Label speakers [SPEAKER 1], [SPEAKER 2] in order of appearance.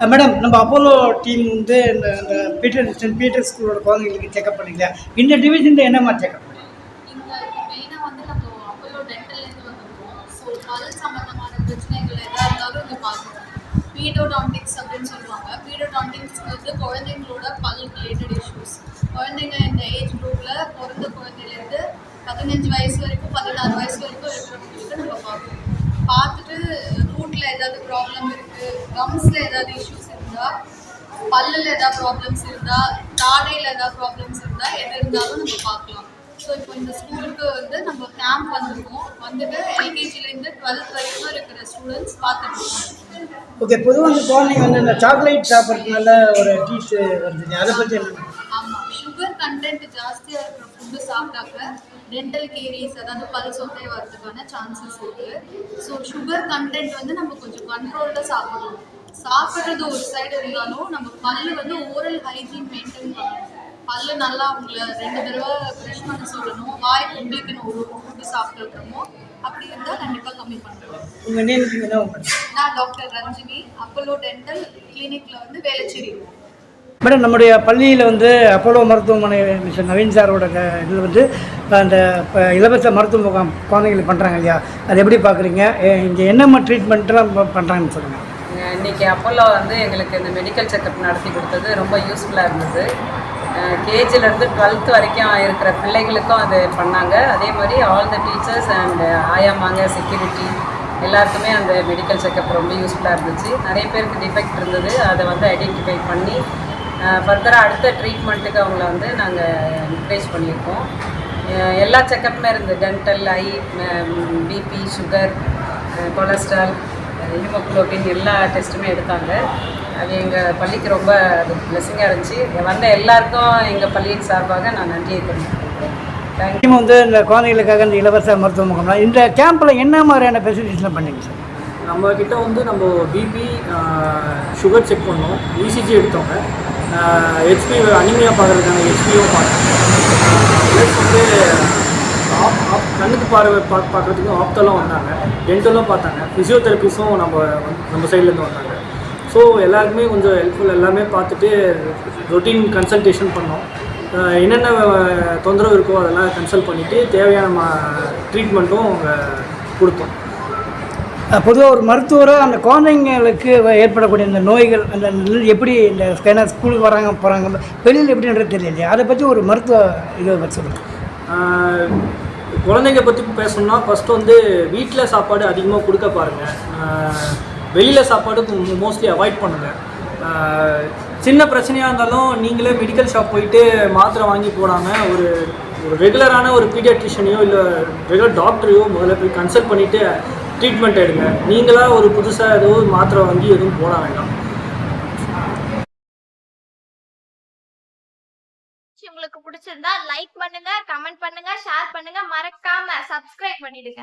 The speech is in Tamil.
[SPEAKER 1] மேடம் நம்ம அப்போலோ டீம் வந்து இந்த இந்த பீட்டர் சென்ட் பீட்டர் ஸ்கூலோட குழந்தைங்களுக்கு செக்அப் பண்ணிக்கல. இந்த டிவிஷனில் என்னம்மா செக்அப்
[SPEAKER 2] இங்க மெயினாக வந்து நம்ம அப்போலோ ஸோ சம்மந்தமான பிரச்சனைகள் எதாக இருந்தாலும் பீடோடான்டிக்ஸ் அப்படின்னு சொல்லுவாங்க. பீடோடான்டிக்ஸ் வந்து குழந்தைங்களோட பல் ரிலேட்டட் இஷ்யூஸ் குழந்தைங்க இந்த ஏஜ் குரூப்பில் பிறந்த குழந்தையிலேருந்து பதினஞ்சு வயசு வரைக்கும் பதினாறு வயசு வரைக்கும் இருக்கிறவங்களுக்கு நம்ம பார்க்கணும். பார்த்துட்டு ரூட்டில் ஏதாவது ப்ராப்ளம் இருக்குது கம்ஸில் ஏதாவது இஷ்யூஸ் இருந்தால் பல்லில் ஏதாவது ப்ராப்ளம்ஸ் இருந்தால் தாடையில் ஏதாவது ப்ராப்ளம்ஸ் இருந்தால் எது இருந்தாலும் நம்ம பார்க்கலாம். ஸோ இப்போ இந்த ஸ்கூலுக்கு வந்து நம்ம கேம்ப் வந்திருக்கோம். வந்துட்டு எல்கேஜிலேருந்து டுவெல்த் வரைக்கும் இருக்கிற ஸ்டூடெண்ட்ஸ் பார்த்துட்டு
[SPEAKER 1] ஓகே பொதுவாக அந்த குழந்தைங்க வந்து இந்த சாக்லேட் சாப்பிட்றதுனால ஒரு டீச்சர் வருது அதை பற்றி என்ன
[SPEAKER 2] கண்டென்ட் ஜாஸ்தியாக இருக்கிற ஃபுட்டு சாப்பிட்டாக்க டென்டல் கேரிஸ் அதாவது பல் சொத்தை வரதுக்கான சான்சஸ் இருக்குது ஸோ சுகர் கண்டென்ட் வந்து நம்ம கொஞ்சம் கண்ட்ரோல்டாக சாப்பிடணும். சாப்பிட்றது ஒரு சைடு இருந்தாலும் நம்ம பல்லு வந்து ஓரல் ஹைஜீன் மெயின்டைன் பண்ணணும். பல்லு நல்லா அவங்கள ரெண்டு தடவை ப்ரெஷ் பண்ண சொல்லணும். வாய் கும்பிக்கணும் ஒரு ஃபுட்டு சாப்பிட்றோமோ அப்படி இருந்தால் கண்டிப்பாக கம்மி
[SPEAKER 1] உங்கள் நேம் மேடம்
[SPEAKER 2] நான் டாக்டர் ரஞ்சினி அப்போலோ டென்டல் கிளினிக்கில் வந்து வேலைச்சேரி
[SPEAKER 1] மேடம் நம்முடைய பள்ளியில் வந்து அப்போலோ மருத்துவமனை மிஸ்டர் நவீன் சாரோட இதில் வந்து அந்த இப்போ இலவச மருத்துவ முகாம் குழந்தைங்களுக்கு பண்ணுறாங்க இல்லையா? அது எப்படி பார்க்குறீங்க? இங்கே என்னென்ன ட்ரீட்மெண்ட்லாம் பண்ணுறாங்கன்னு சொல்லுங்கள்
[SPEAKER 3] இன்னைக்கு அப்போலோ வந்து எங்களுக்கு இந்த மெடிக்கல் செக்கப் நடத்தி கொடுத்தது ரொம்ப யூஸ்ஃபுல்லாக இருந்தது. கேஜிலேருந்து டுவெல்த் வரைக்கும் இருக்கிற பிள்ளைகளுக்கும் அது பண்ணாங்க. அதே மாதிரி ஆல் த டீச்சர்ஸ் அண்ட் ஆயாமாங்க செக்யூரிட்டி எல்லாருக்குமே அந்த மெடிக்கல் செக்கப் ரொம்ப யூஸ்ஃபுல்லாக இருந்துச்சு. நிறைய பேருக்கு டிஃபெக்ட் இருந்தது. அதை வந்து ஐடென்டிஃபை பண்ணி ஃபர்தராக அடுத்த ட்ரீட்மெண்ட்டுக்கு அவங்கள வந்து நாங்கள் என்கரேஜ் பண்ணியிருக்கோம். எல்லா செக்கப்புமே இருந்து dental eye BP sugar cholesterol haemoglobin எல்லா டெஸ்ட்டுமே எடுத்தாங்க. அது எங்கள் பள்ளிக்கு ரொம்ப அது பிளெஸிங்காக இருந்துச்சு. வந்த எல்லாருக்கும் எங்கள் பள்ளியின் சார்பாக நான் நன்றியை தெரிவித்துக்கிறேன்
[SPEAKER 1] வந்து இந்த குழந்தைகளுக்காக இந்த இலவச மருத்துவ முகாம்லாம் இந்த கேம்பில் என்ன மாதிரியான ஃபெசிலிட்டிஸ்லாம் பண்ணீங்க சார்?
[SPEAKER 4] நம்ம கிட்ட வந்து நம்ம பிபி சுகர் செக் பண்ணோம். இசிஜி எடுத்தோங்க ஹெச்பி அனிமையாக பார்க்குறதுக்கான ஹெச்பியும் பார்க்குறேன். ப்ளஸ் வந்து ஆப் ஆப் கண்ணுக்கு பார்வை பா பார்க்குறதுக்கும் ஆப்தெல்லாம் வந்தாங்க. டென்டலும் பார்த்தாங்க. ஃபிசியோதெரபிஸும் நம்ம நம்ம சைட்லேருந்து வந்தாங்க. ஸோ எல்லாருக்குமே கொஞ்சம் ஹெல்ப்ஃபுல் எல்லாமே பார்த்துட்டு ரொட்டீன் கன்சல்டேஷன் பண்ணோம். என்னென்ன தொந்தரவு இருக்கோ அதெல்லாம் கன்சல்ட் பண்ணிவிட்டு தேவையான ட்ரீட்மெண்ட்டும் அவங்க கொடுத்தோம்.
[SPEAKER 1] பொதுவாக ஒரு மருத்துவராக அந்த குழந்தைங்களுக்கு ஏற்படக்கூடிய இந்த நோய்கள் அந்த நெல் எப்படி இந்த ஏன்னா ஸ்கூலுக்கு வராங்க போகிறாங்க வெளியில் எப்படின்றது தெரியலையா. அதை பற்றி ஒரு மருத்துவ இதை பற்றி சொல்லுங்கள்
[SPEAKER 4] குழந்தைங்க பற்றி பேசணும்னா ஃபஸ்ட்டு வந்து வீட்டில் சாப்பாடு அதிகமாக கொடுக்க பாருங்கள் வெளியில் சாப்பாடு மோஸ்ட்லி அவாய்ட் பண்ணுங்கள் சின்ன பிரச்சனையாக இருந்தாலும் நீங்களே மெடிக்கல் ஷாப் போயிட்டு மாத்திரை வாங்கி போடாமல் ஒரு ஒரு ரெகுலரான ஒரு பீடியாட்ரிஷனையோ இல்லை ரெகுலர் டாக்டரையோ முதல்ல போய் கன்சல்ட் பண்ணிவிட்டு ட்ரீட்மெண்ட் எடுங்க. நீங்களாக ஒரு புதுசாக ஏதோ மாத்திரை வாங்கி எதுவும் போட வேண்டாம்.
[SPEAKER 5] உங்களுக்கு பிடிச்சிருந்தா லைக் பண்ணுங்க கமெண்ட் பண்ணுங்க ஷேர் பண்ணுங்க. மறக்காம சப்ஸ்கிரைப் பண்ணிடுங்க.